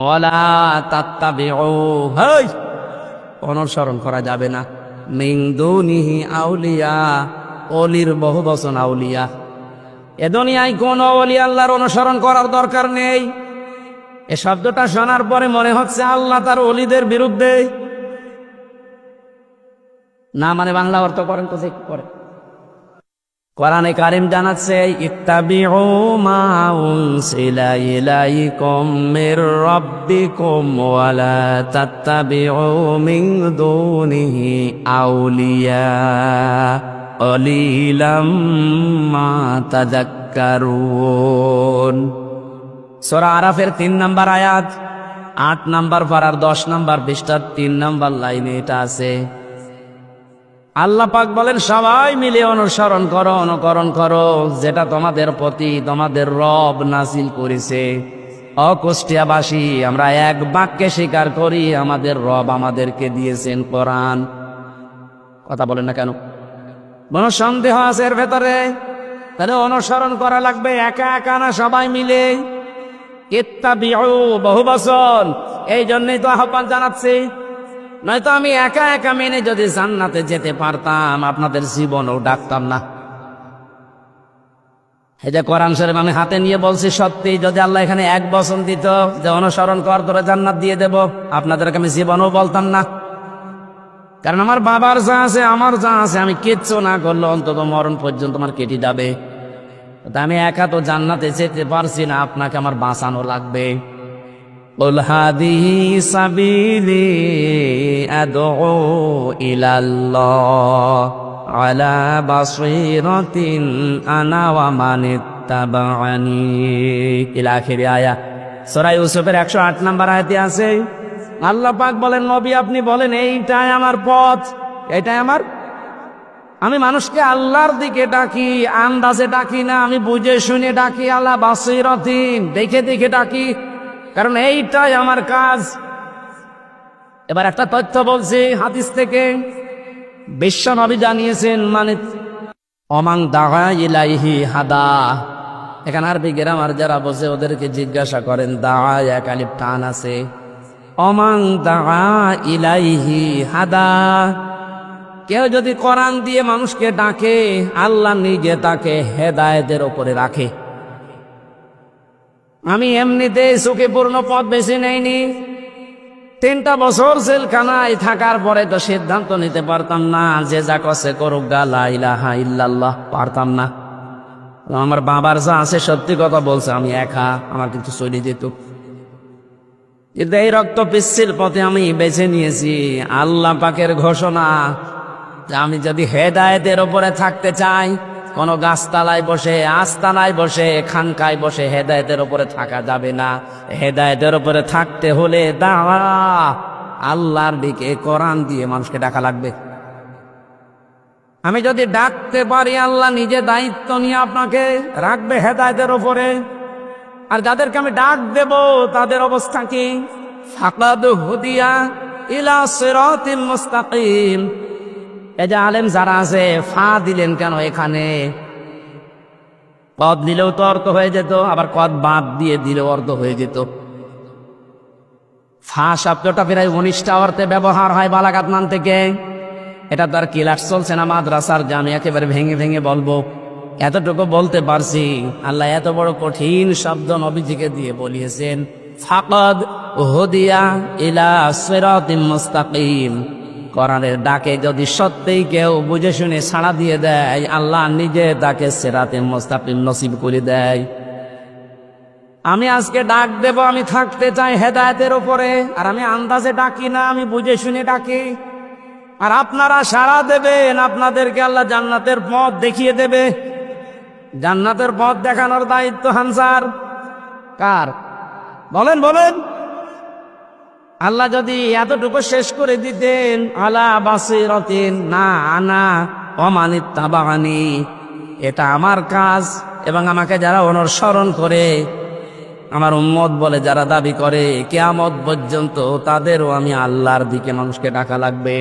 OLA তাত্তাবিউ হেই, অনুসরণ করা যাবে না। মিং দুনিহি আউলিয়া, অলির বহু বচন আউলিয়া। এ দুনিয়ায় কোন অলি আল্লাহর অনুসরণ করার দরকার নেই। এ শব্দটা শোনার পরে মনে হচ্ছে আল্লাহ তার অলিদের বিরুদ্ধে। না মানে বাংলা অর্থ করেন তো যে করে। কোরআনে কারিম জানাচ্ছে, ইত্তাবিউ মা উনসিলা ইলাইকুম মির রাব্বিকুম ওয়া লা তাত্তাবিউ মিন দুনিহি আউলিয়া। কলিলাম মা তাযাক্কারুন। সূরা আরাফের তিন নাম্বার আয়াত, আট নাম্বার পারার দশ নাম্বার পৃষ্ঠার তিন নাম্বার লাইনে এটা আছে। আল্লাহ পাক বলেন, সবাই মিলে অনুসরণ করো, অনুকরণ করো। যেটা তোমাদের প্রতি তোমাদের রব নাসিল করেছে। অকুষ্টিয়াবাসী আমরা এক বাক্যে স্বীকার করি, আমাদের রব আমাদেরকে দিয়েছেন কোরআন। কথা বলেন না কেন? কোন সন্দেহ আছে এর ভেতরে? তাহলে অনুসরণ করা লাগবে, একা একা না, সবাই মিলে। ইত্তাবিউ, বহু বছর এই জন্যই তো আহ্বান জানাচ্ছি। নয়তো আমি একা একা মেনে যদি জান্নাতে যেতে পারতাম, আপনাদের জীবনও ডাকতাম না। এই যে কোরআন শরীফ আমি হাতে নিয়ে বলছি সত্যি যদি আল্লাহ এখানে এক বছর দিত যে অনুসরণ কর, তোরা জান্নাত দিয়ে দেব, আপনাদেরকে আমি জীবনও বলতাম না। কারণ আমার বাবার যা আছে, আমার যা আছে, আমি কিচ্ছু না করলে অন্তত মরণ পর্যন্ত আমার কেটে যাবে। আমি একা তো জান্নাতে যেতে পারছি না, আপনাকে আমার বাঁচানো লাগবে। قل هذه سبيلي أدعو إلى الله على بصيرة أنا ومن اتبعني إلى آخر آية সূরা ইউসুফের একশো আট নাম্বার আয়াতে আছে আল্লাহ পাক বলেন নবী আপনি বলেন এইটাই আমার পথ এইটাই আমার আমি মানুষকে আল্লাহর দিকে ডাকি আন্দাজে ডাকি না আমি বুঝে শুনে ডাকি আল্লাহ বাসিরতিন দেখে দেখে ডাকি কারণ এইটাই আমার কাজ। এবার একটা তথ্য বলছি, হাদিস থেকে। বিশ্ব নবী জানিয়েছেন মানে অমাং দাগা ইলাইহি হাদা। এখানে আরবি গ্রামার যারা বসে ওদেরকে জিজ্ঞাসা করেন দাগা এক টান আছে? অমাং দাগা ইলাইহি হাদা। কেউ যদি কোরআন দিয়ে মানুষকে ডাকে, আল্লাহ নিজে তাকে হেদায়েতের ওপরে রাখে। আমি এমনিতে সুখীপূর্ণ পথ বেছে নেইনি। তিনটা বছর জেলখানায় থাকার পরে তো সিদ্ধান্ত নিতে পারতাম না যে যা কষে করুক গালা ইলাহা ইল্লাল্লাহ, পারতাম না। আমার বাবার যা আছে সত্যি কথা বলছে, আমি একা, আমার কিন্তু চলে যেত। কিন্তু এই রক্ত পিচ্ছিল পথে আমি বেছে নিয়েছি। আল্লাহ পাকের ঘোষণা আমি যদি হেদায়েতের ওপরে থাকতে চাই কোন গাছতলায় বসে, আস্তানায় বসে, খানকায় বসে হেদায়েতের ওপরে থাকা যাবে না। হেদায়েতের ওপরে থাকতে হলে দাঁড়া। আল্লাহর দিকে কোরআন দিয়ে মানুষকে ডাকা লাগবে। আমি যদি ডাকতে পারি, আল্লাহ নিজে দায়িত্ব নিয়ে আপনাকে রাখবে হেদায়েতের ওপরে আর যাদেরকে আমি ডাক দেব, তাদের অবস্থা কি? ফাকাদ হুদিয়া ইলা সিরাতিল মুস্তাকিম। যে আলেম যারা আছে, ফা দিলেন কেন এখানে? পদ দিলেও তো অর্থ হয়ে যেত, আবার কদ বাদ দিয়ে দিলেও অর্থ হয়ে যেত। ফা শব্দটা প্রায় উনিশটা অর্থে ব্যবহার হয় বালাগাত মান থেকে। এটা তার কিলাস চলছে না, মাদ্রাসার যে আমি একেবারে ভেঙে ভেঙে বলব। এতটুকু বলতে পারছি, আল্লাহ এত বড় কঠিন শব্দ নবীজিকে দিয়ে বলিয়েছেন, ফাকদ হুদিয়া ইলা সিরাতিম মুস্তাকিম। কোরআনের ডাকে যদি সত্যিই কেউ বুঝে শুনে সাড়া দিয়ে দেয়, আল্লাহ নিজে তাকে সেরাতে মোস্তাকিম নসিব করে দেয়। আমি আজকে ডাক দেব, আমি থাকতে চাই হেদায়তের ওপরে আর আমি আন্দাজে ডাকি না, আমি বুঝে শুনে ডাকি। আর আপনারা সাড়া দেবেন, আপনাদেরকে আল্লাহ জান্নাতের পথ দেখিয়ে দেবে। জান্নাতের পথ দেখানোর দায়িত্ব হানসার কার? বলেন বলেন। আল্লাহ যদি এতটুকু শেষ করে দিতেন, আলা বাসিরতিন, না আনা অমানিত তাবাগানি এটা আমার কাজ এবং আমাকে যারা অনুসরণ করে, আমার উম্মত বলে যারা দাবি করে, কেয়ামত পর্যন্ত তাদেরও আমি আল্লাহর দিকে মানুষকে ডাকা লাগবে।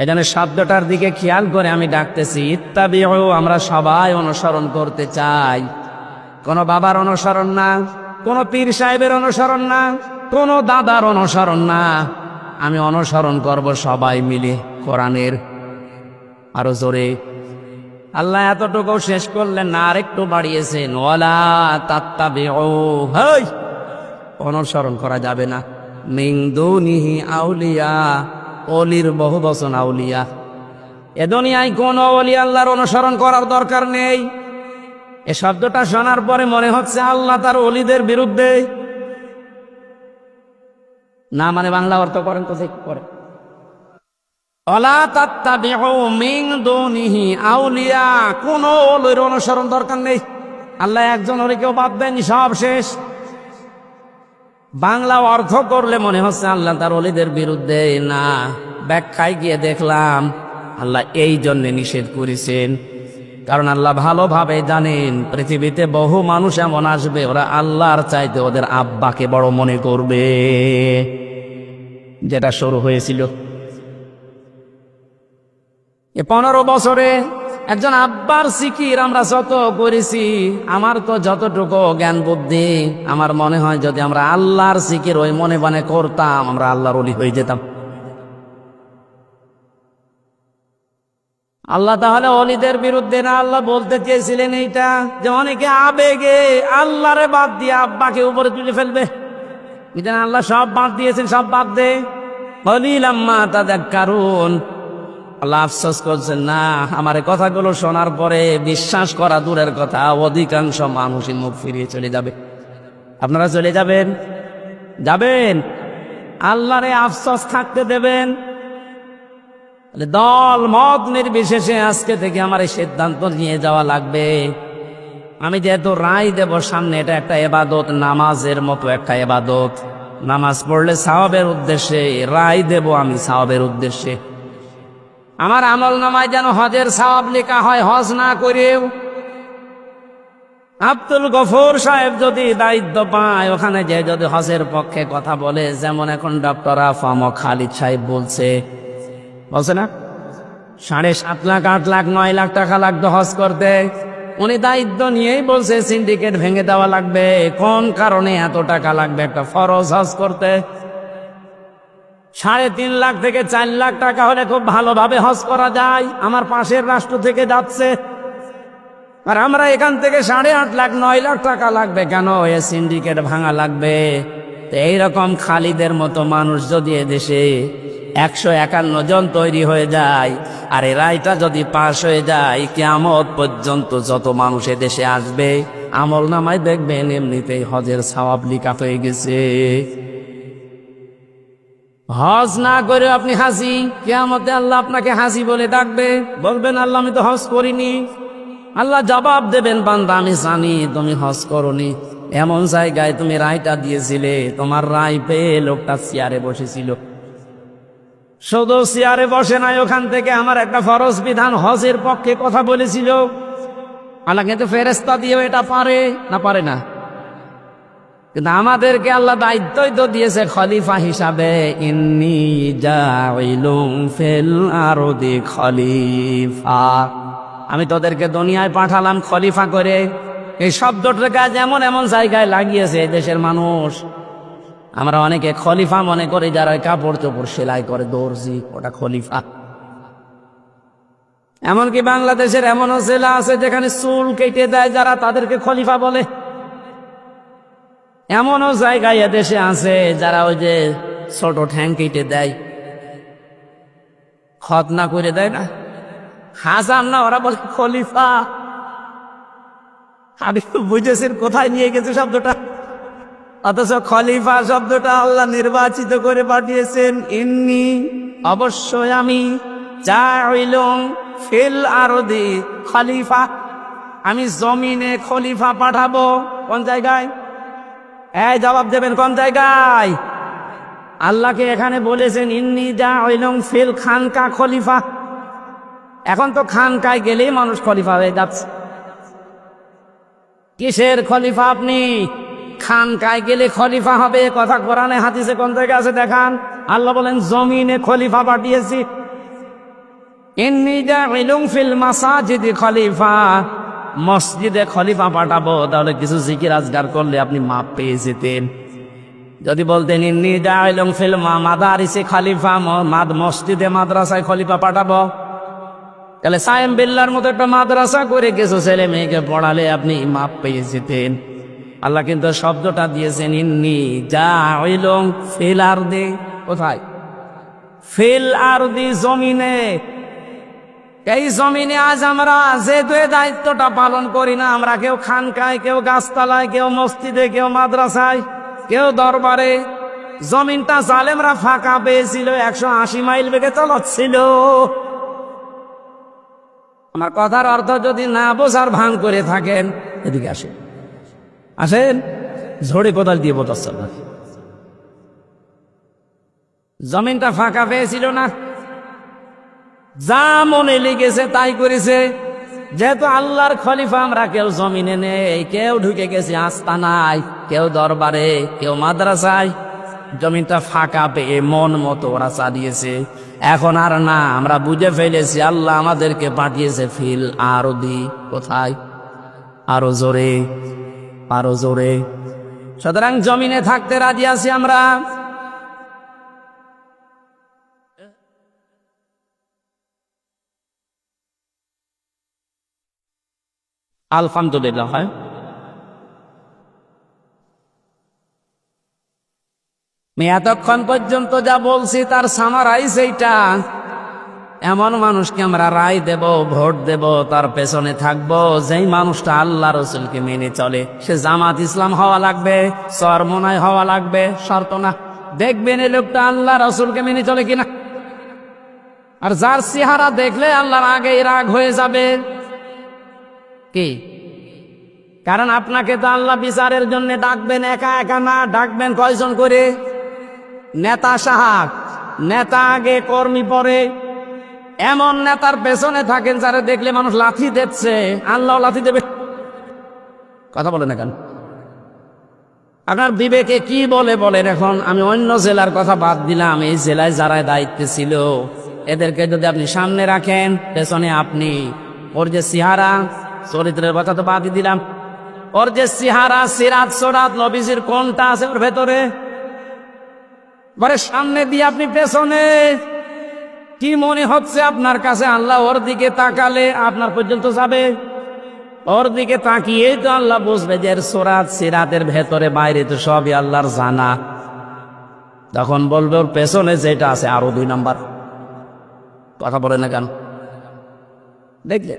এই জন্য শব্দটার দিকে খেয়াল করে আমি ডাকতেছি ইত্যাদিও আমরা সবাই অনুসরণ করতে চাই। কোনো বাবার অনুসরণ না, কোনো পীর সাহেবের অনুসরণ না কোনো দাদার অনুসরণ না। আমি অনুসরণ করব সবাই মিলে কোরআনের। আরও জোরে। আল্লাহ এতটুকু শেষ করলেন না, আরেকটু বাড়িয়েছেন। ওয়ালা তাত্তাবিউ। হেই! অনুসরণ করা যাবে না। মিং দুনিহি আউলিয়া, অলির বহু বচন আউলিয়া। এ দুনিয়ায় কোন অলি আল্লাহর অনুসরণ করার দরকার নেই। এ শব্দটা শোনার পরে মনে হচ্ছে আল্লাহ তার অলিদের বিরুদ্ধে না মানে বাংলা অর্থ করেন তো করে। মিন দুনিহি আউলিয়া, কোন অনুসরণ দরকার নেই। আল্লাহ একজন অলিকেও বাদ দেন, সব শেষ। বাংলা অর্থ করলে মনে হচ্ছে আল্লাহ তার অলিদের বিরুদ্ধে না। ব্যাখ্যায় গিয়ে দেখলাম, আল্লাহ এই জন্য নিষেধ করেছেন। কারণ আল্লাহ ভালোভাবে জানেন, পৃথিবীতে বহু মানুষ এমন আসবে, ওরা আল্লাহর চাইতে ওদের আব্বাকে বড় মনে করবে। যেটা শুরু হয়েছিল। এ পনেরো বছরে একজন আব্বার সিকির আমরা যত করেছি, আমার তো যতটুকু জ্ঞান বুদ্ধি, আমার মনে হয় যদি আমরা আল্লাহর সিকির ওই মনে মনে করতাম, আমরা আল্লাহর অলি হয়ে যেতাম। আল্লাহ তাহলে অলিদের বিরুদ্ধে না আল্লাহ বলতে চেয়েছিলেন এইটা? যে অনেকে আবেগে আল্লাহরে বাদ দিয়ে আব্বাকে উপরে তুলে ফেলবে। বুঝলেন আল্লাহ সব বাদ দিয়েছেন, সব বাদ দে। তাদের কারণ আল্লাহ আফসোস করছেন, না, আমার কথাগুলো শোনার পরে বিশ্বাস করা দূরের কথা, অধিকাংশ মানুষই মুখ ফিরিয়ে চলে যাবে। আপনারা চলে যাবেন? যাবেন? আল্লাহরে আফসোস থাকতে দেবেন। দল মত নির্বিশেষে আজকে থেকে আমার এই সিদ্ধান্ত নিয়ে যাওয়া লাগবে। আমি যেহেতু রায় দেব সামনে, এটা একটা এবাদত, নামাজের মতো একটা এবাদত। নামাজ পড়লে সাহাবের উদ্দেশ্যে, রায় দেব আমি সাহাবের উদ্দেশ্যে। আমার আমল নামায় যেন হজের সওয়াব লেখা হয়, হজ না করেও। আব্দুল গফর সাহেব যদি দায়িত্ব পায়, ওখানে যে যদি হজের পক্ষে কথা বলে, যেমন এখন ডক্টর আফাম খালিদ সাহেব বলছে বলছে না? সাড়ে সাত লাখ, আট লাখ, নয় লাখ টাকা লাগতো হজ করতে। উনি দায়িত্ব নিয়েই বলছে সিন্ডিকেট ভেঙে দেওয়া লাগবে। কোন কারণে এত টাকা লাগবে একটা ফরজ হজ করতে? সাড়ে তিন লাখ থেকে চার লাখ টাকা হলে খুব ভালোভাবে হজ করা যায়। আমার পাশের রাষ্ট্র থেকে যাচ্ছে। আর আমরা এখান থেকে সাড়ে আট লাখ, নয় লাখ টাকা লাগবে কেন? এ সিন্ডিকেট ভাঙা লাগবে। এইরকম খালিদের মতো মানুষ যদি এদেশে একশো একান্ন জন তৈরি হয়ে যায়। আর এই রায়টা যদি পাশ হয়ে যায় কেমত পর্যন্ত যত মানুষ দেশে আসবে, আমল নামায় দেখবেন এমনিতেই হজের সওয়াব লিখা হয়ে গেছে। হজ না করে আপনি হাসি কেয়ামতে আল্লাহ আপনাকে হাসি বলে ডাকবে। বলবেন, আল্লাহ, আমি তো হজ করিনি। আল্লাহ জবাব দেবেন, বান্দা, আমি জানি তুমি হজ করনি। এমন জায়গায় তুমি রায়টা দিয়েছিলে, তোমার রায় পেয়ে লোকটা চেয়ারে বসেছিল। শুধু চেয়ারে বসে নাই ওখান থেকে আমার একটা ফরজ বিধান হজের পক্ষে কথা বলেছিল। আল্লাহ কিন্তু ফেরেস্তা দিয়েও এটা পারে না পারে না। কিন্তু আমাদেরকে আল্লাহ দায়িত্বই তো দিয়েছে খলিফা হিসাবে। ফিল খলিফা। আমি তোদেরকে দুনিয়ায় পাঠালাম খলিফা করে। এই শব্দটাকে যেমন এমন জায়গায় লাগিয়েছে দেশের মানুষ। আমরা অনেকে খলিফা মনে করি যারা কাপড় চোপড় সেলাই করে, দর্জি, ওটা খলিফা। এমনকি বাংলাদেশের এমনও জেলা আছে যেখানে চুল কেটে দেয় যারা তাদেরকে খলিফা বলে। এমনও জায়গায় এদেশে আছে যারা ওই যে ছোট ঠ্যাং কেটে দেয়। খত না করে দেয় না। হাসান না, ওরা বলে খলিফা। আমি বুঝেছেন কোথায় নিয়ে গেছে শব্দটা? অথচ খলিফা শব্দটা আল্লাহ নির্বাচিত করে পাঠিয়েছেন। ইন্নি অবশ্যই আমি যা হইলং খলিফা। আমি জমিনে খলিফা পাঠাবো। কোন জায়গায়? এই জবাব দেবেন কোন জায়গায়? আল্লাহকে এখানে বলেছেন, ইন্নি যা হইলং ফিল খানকা খলিফা। এখন তো খানকায় গেলেই মানুষ খলিফা হয়ে যাচ্ছে। কিসের খলিফা আপনি? খানকায় গেলে খলিফা হবে। কথা কোরআনে হাতিসে কোন জায়গায় আছে দেখান? আল্লাহ বলেন, জমিনে খলিফা পাঠিয়েছি। ফিল মাসাজিদি খলিফা। মসজিদে খলিফা পাঠাবো। তাহলে কিছু জিকির আজগার করলে আপনি মাপ পেয়ে যেতেন। যদি বলতেন, ইন্নি জাইলুম ফিল মাদারিসে খলিফা মাদ, মসজিদে মাদ্রাসায় খলিফা পাঠাবো। তাহলে সায়েম বিল্লার মতো একটা মাদ্রাসা করে কিছু ছেলে মেয়েকে পড়ালে আপনি মাপ পেয়ে যেতেন। আল্লাহ কিন্তু শব্দটা দিয়েছেন, ইন্নি জাইলুম ফিল আরদি। কোথায়? ফিল আরদি জমিনে। এই জমিনে আজ আমরা যেহেতু এই দায়িত্বটা পালন করি না, আমরা কেউ খানকায়, কেউ গাছতলায়, কেউ মসজিদে, কেউ মাদ্রাসায়, কেউ দরবারে, জমিনটা জালেমরা ফাঁকা পেয়েছিল, একশো আশি মাইল বেগে চালাচ্ছিল আমার কথার অর্থ যদি না বোঝার ভান করে থাকেন, এদিকে আসেন। আসেন, ঝড়ে কোদাল দিয়ে বোঝাচ্ছেন না জমিনটা ফাঁকা পেয়েছিল না। যা মনে লেগেছে তাই করেছে। যেহেতু আল্লাহর খলিফা আমরা কেউ জমিনে নেই, কেউ ঢুকে গেছে আস্তানায়, কেউ দরবারে, কেউ মাদ্রাসায়। জমিনটা ফাঁকা পেয়ে মন মতো ওরা চালিয়েছে। এখন আর না, আমরা বুঝে ফেলেছি, আল্লাহ আমাদেরকে পাঠিয়েছে ফিল আরও দি কোথায়? আরও জোরে। আরও জোরে। সুতরাং জমিনে থাকতে রাজি আছি আমরা। আলহামদুলিল্লাহ। হয় এতক্ষণ পর্যন্ত যা বলছি, তার সামারাইজ এইটা। এমন মানুষকে আমরা রায় দেব, ভোট দেব, তার পেছনে থাকব, যেই মানুষটা আল্লাহ রসুলকে মেনে চলে। সে জামাত ইসলাম হওয়া লাগবে, সরমনায় হওয়া লাগবে, শর্ত না। দেখবেন এই লোকটা আল্লাহ রসুলকে মেনে চলে কিনা। আর যার চেহারা দেখলে আল্লাহর আগে রাগ হয়ে যাবে। কি? কারণ আপনাকে তো আল্লাহ বিচারের জন্য ডাকবেন, একা একা না, ডাকবেন কয়জন করে? নেতা সাহাক নেতা আগে কর্মী পরে। এমন নেতার পেছনে থাকেন যারা দেখলে মানুষ লাথি দিচ্ছে। আল্লাহ লাথি দেবে। কথা বলে না কেন? আপনার বিবেকে কি বলে বলেন এখন? আমি অন্য জেলার কথা বাদ দিলাম। এই জেলায় যারা দায়িত্বে ছিল, এদেরকে যদি আপনি সামনে রাখেন, পেছনে আপনি। ওর যে সিহারা, চরিত্রের কথা তো বাদই দিলাম। ওর যে সিহারা, সিরাত, সোরাত, নবীজির কোনটা আছে ওর ভেতরে? সামনে দিয়ে আপনি পেছনে। কি মনে হচ্ছে আপনার কাছে? আল্লাহ ওর দিকে তাকালে আপনার পর্যন্ত যাবে? ওর দিকে তাকিয়েই তো আল্লাহ বুঝবে যে সোরাত, সিরাতের ভেতরে, বাইরে তো সবই আল্লাহর জানা। তখন বলবে, ওর পেছনে যেটা আছে, আরও দুই নাম্বার। কথা বলে না কেন? দেখলে?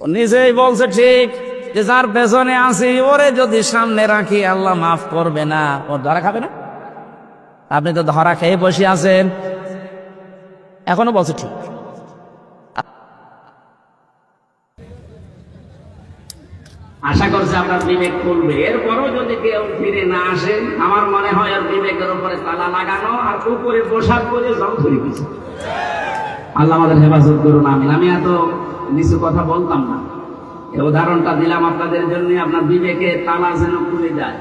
ও নিজেই বলছে ঠিক যে যার পেছনে আছি, ওরে যদি সামনে রাখি, আল্লাহ মাফ করবে না। ওর ধরা খাবে না? আপনি তো ধরা খেয়ে বসে আছেন। এখনও বলছে ঠিক। আশা করছে আপনার বিবেক খুলবে। এরপরও যদি কেউ ফিরে না আসে, আমার মনে হয় আর বিবেকের উপরে তালা লাগানো আর উপরে পোশাক করে জল ধরে গেছে। আল্লাহ আমাদের হেফাজত করুন আমি আমি এত নিচু কথা বলতাম না। এই উদাহরণটা দিলাম আপনাদের জন্য, আপনার বিবেকে তালা যেন খুলে যায়।